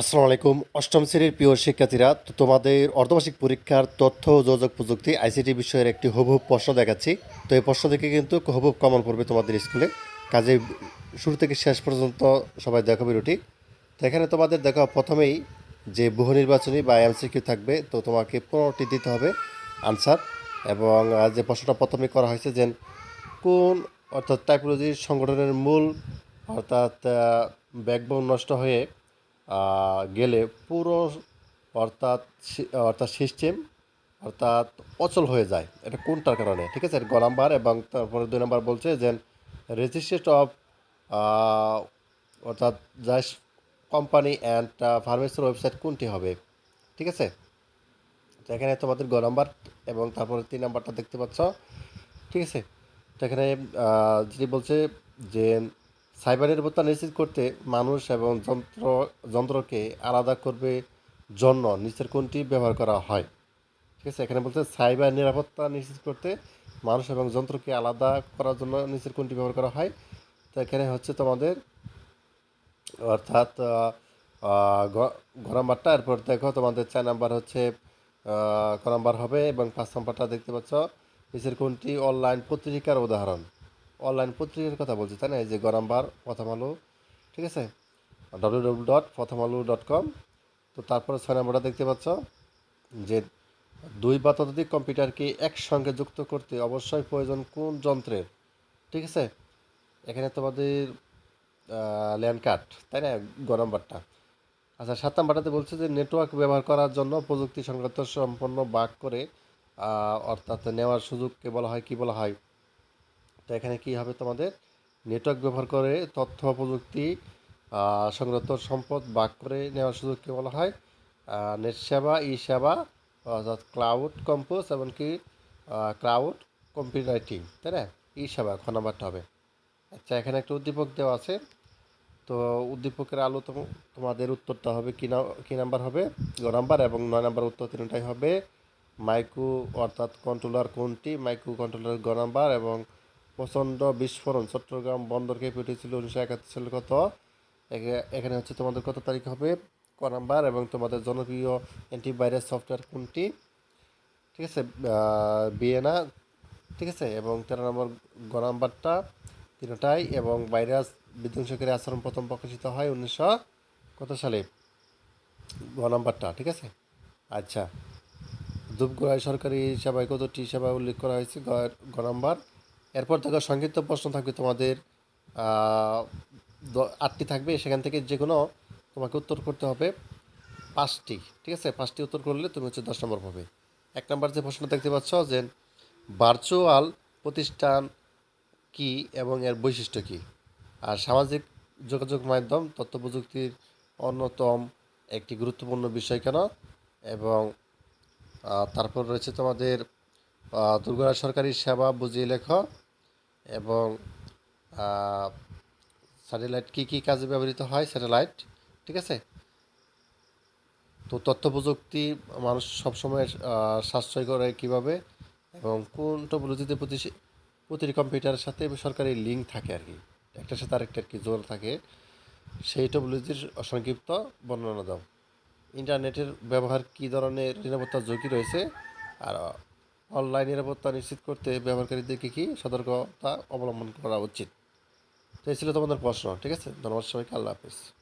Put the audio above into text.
আসসালামু আলাইকুম। অষ্টম শ্রেণির প্রিয় শিক্ষার্থীরা, তো তোমাদের অর্ধবার্ষিক পরীক্ষার তথ্য ও যোগাযোগ প্রযুক্তি আইসিটি বিষয়ের একটি হুবহুব প্রশ্ন দেখাচ্ছি। তো এই প্রশ্ন থেকে কিন্তু হুবহুব কমন পড়বে তোমাদের স্কুলে। কাজে শুরু থেকে শেষ পর্যন্ত সবাই দেখো ভিডিওটি। তো এখানে তোমাদের দেখো প্রথমেই যে বহু নির্বাচনী বা এমসিকিউ থাকবে, তো তোমাকে পনেরোটি দিতে হবে আনসার। এবং যে প্রশ্নটা প্রথমে করা হয়েছে যে কোন অর্থাৎ টাইপোলজির সংগঠনের মূল অর্থাৎ ব্যাকবোন নষ্ট হয়ে গেলে পুরো অর্থাৎ অর্থাৎ সিস্টেম অর্থাৎ অচল হয়ে যায়। এটা কোনটার কারণে? ঠিক আছে, গ নাম্বার এবং তারপরে দুই নাম্বার বলছে যে রেজিস্ট্রেট অফ অর্থাৎ জাস কোম্পানি অ্যান্ড ফার্মেসির ওয়েবসাইট কোনটি হবে? ঠিক আছে? তো এখানে তোমাদের গ নাম্বার এবং তারপরে তিন নাম্বারটা দেখতে পাচ্ছ। ঠিক আছে? তো এখানে যেটি বলছে যে সাইবার নিরাপত্তা নিশ্চিত করতে মানুষ এবং যন্ত্র, যন্ত্রকে আলাদা করবে জন্য নিচের কোনটি ব্যবহার করা হয়। ঠিক আছে, এখানে বলছে সাইবার নিরাপত্তা নিশ্চিত করতে মানুষ এবং যন্ত্রকে আলাদা করার জন্য নিচের কোনটি ব্যবহার করা হয়। তো এখানে হচ্ছে তোমাদের, অর্থাৎ ঘ নাম্বারটা। এরপর দেখো তোমাদের চার নাম্বার হচ্ছে ক নাম্বার হবে এবং পাঁচ নাম্বারটা দেখতে পাচ্ছ। নিচের কোনটি? অনলাইন পত্রিকার উদাহরণ। অনলাইন পত্রিকার কথা বলছি, তাই না? এই যে গ নাম্বার প্রথম আলো ঠিক আছে? ডব্লিউ ডব্লিউ ডট প্রথম আলো ডট কম তো তারপরে ছয় নাম্বারটা দেখতে পাচ্ছ, যে দুই বা ততোধিক কম্পিউটারকে একসঙ্গে যুক্ত করতে অবশ্যই প্রয়োজন কোন যন্ত্রের, ঠিক আছে? এখানে তোমাদের ল্যান্ড কার্ড, তাই না? গ নাম্বারটা আচ্ছা সাত নাম্বারটাতে বলছে যে নেটওয়ার্ক ব্যবহার করার জন্য প্রযুক্তি সংক্রান্ত সম্পন্ন বাক করে অর্থাৎ নেওয়ার সুযোগকে বলা হয়, কি বলা হয়? তো এখানে কি হবে তোমাদের? নেটওয়ার্ক ব্যবহার করে তথ্য, প্রযুক্তি সংক্রান্ত সম্পদ বাক করে নেওয়ার সুযোগকে বলা হয়? নেট সেবা ই সেবা অর্থাৎ ক্লাউড কম্পোজ এমনকি ক্লাউড কম্পিউটারিটিং তাই না? ই সেবা খ নাম্বারটা হবে। আচ্ছা এখানে একটা উদ্দীপক দেওয়া আছে। তো উদ্দীপকের আলো তোমাদের উত্তরটা হবে কি না, কী নাম্বার হবে? গ নাম্বার এবং নয় নাম্বার উত্তর তিনটাই হবে। মাইক্রো অর্থাৎ কন্ট্রোলার কোনটি? মাইক্রো কন্ট্রোলার গ নাম্বার এবং প্রচণ্ড বিস্ফোরণ। চট্টগ্রাম বন্দরকে পেটেছিল উনিশশো একাত্তর সালে কত? এখানে হচ্ছে তোমাদের কত তারিখ হবে? ক নাম্বার এবং তোমাদের জনপ্রিয় অ্যান্টিভাইরাস সফটওয়্যার কোনটি? ঠিক আছে বিএনা ঠিক আছে, এবং তেরো নম্বর গ নাম্বারটা তিনটাই এবং ভাইরাস বিধ্বংসকারী আচরণ প্রথম প্রকাশিত হয় উনিশশো কত সালে? গ নাম্বারটা, ঠিক আছে? আচ্ছা ধূপগুড়ায় সরকারি সেবায় কতটি সেবা উল্লেখ করা হয়েছে? গ নাম্বার এরপর দেখো সংক্ষিপ্ত প্রশ্ন থাকবে তোমাদের আটটি থাকবে, সেখান থেকে যে কোনো তোমাকে উত্তর করতে হবে পাঁচটি, ঠিক আছে? পাঁচটি উত্তর করলে তুমি হচ্ছে দশ নম্বর পাবে। এক নম্বর যে প্রশ্ন দেখতে পাচ্ছ যে ভার্চুয়াল প্রতিষ্ঠান কি এবং এর বৈশিষ্ট্য কি? আর সামাজিক যোগাযোগ মাধ্যম, তথ্য প্রযুক্তির অন্যতম একটি গুরুত্বপূর্ণ বিষয় কেন? এবং তারপর রয়েছে তোমাদের আহ, দুর্গা সরকারি সেবা বুঝিয়ে লেখ এবং স্যাটেলাইট কী কী কাজে ব্যবহৃত হয়? স্যাটেলাইট ঠিক আছে? তো তথ্য প্রযুক্তি মানুষ সবসময় সাশ্রয় করে কীভাবে এবং কোন টপোলজিতে প্রতি প্রতিটি কম্পিউটারের সাথে সরকারি লিঙ্ক থাকে আর কি। একটার সাথে আরেকটা আর কি জোর থাকে সেই টপোলজির সংক্ষিপ্ত বর্ণনা দাও। ইন্টারনেটের ব্যবহার কী ধরনের নিরাপত্তা ঝুঁকি রয়েছে? আর অনলাইন নিরাপত্তা নিশ্চিত করতে ব্যবহারকারীদেরকে কী সতর্কতা অবলম্বন করা উচিত? তো এই ছিল তোমাদের প্রশ্ন, ঠিক আছে? ধন্যবাদ সবাইকে, আল্লাহ হাফিজ।